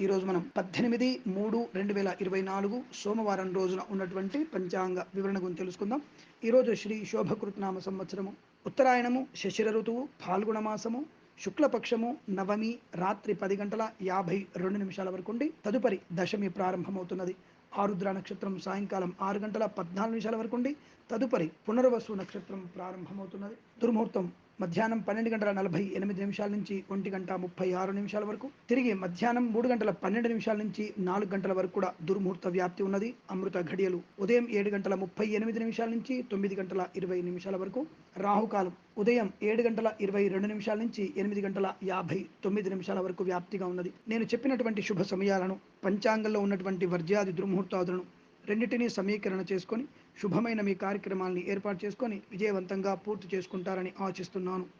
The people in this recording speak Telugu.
ఈరోజు మనం పద్దెనిమిది మూడు రెండు వేల ఇరవై నాలుగు సోమవారం రోజున ఉన్నటువంటి పంచాంగ వివరణ గురించి తెలుసుకుందాం. ఈరోజు శ్రీ శోభకృత్నామ సంవత్సరము. ఉత్తరాయణము శశిర ఋతువు ఫాల్గుణ మాసము శుక్లపక్షము నవమి రాత్రి పది గంటల యాభై రెండు నిమిషాల వరకు ఉండి తదుపరి దశమి ప్రారంభమవుతున్నది. ఆరుద్ర నక్షత్రం సాయంకాలం ఆరు గంటల పద్నాలుగు నిమిషాల వరకు ఉండి తదుపరి పునర్వసు నక్షత్రం ప్రారంభమవుతున్నది. దుర్ముహూర్తం మధ్యాహ్నం పన్నెండు గంటల నలభై ఎనిమిది నిమిషాల నుంచి ఒంటి గంట ముప్పై ఆరు నిమిషాల వరకు. తిరిగి మధ్యాహ్నం మూడు గంటల పన్నెండు నిమిషాల నుంచి నాలుగు గంటల వరకు కూడా దుర్ముహూర్త వ్యాప్తి ఉన్నది. అమృత ఘడియలు ఉదయం ఏడు గంటల ముప్పై ఎనిమిది నిమిషాల నుంచి తొమ్మిది గంటల ఇరవై నిమిషాల వరకు. రాహుకాలం ఉదయం ఏడు గంటల ఇరవై రెండు నిమిషాల నుంచి ఎనిమిది గంటల యాభై తొమ్మిది నిమిషాల వరకు వ్యాప్తిగా ఉన్నది. నేను చెప్పినటువంటి శుభ సమయాలను పంచాంగంలో ఉన్నటువంటి వర్జ్యాది దుర్ముహూర్తాదులను రెండింటినీ సమీకరణ చేసుకొని శుభమైన మీ కార్యక్రమాల్ని ఏర్పాటు చేసుకొని విజయవంతంగా పూర్తి చేసుకుంటారని ఆశిస్తున్నాను.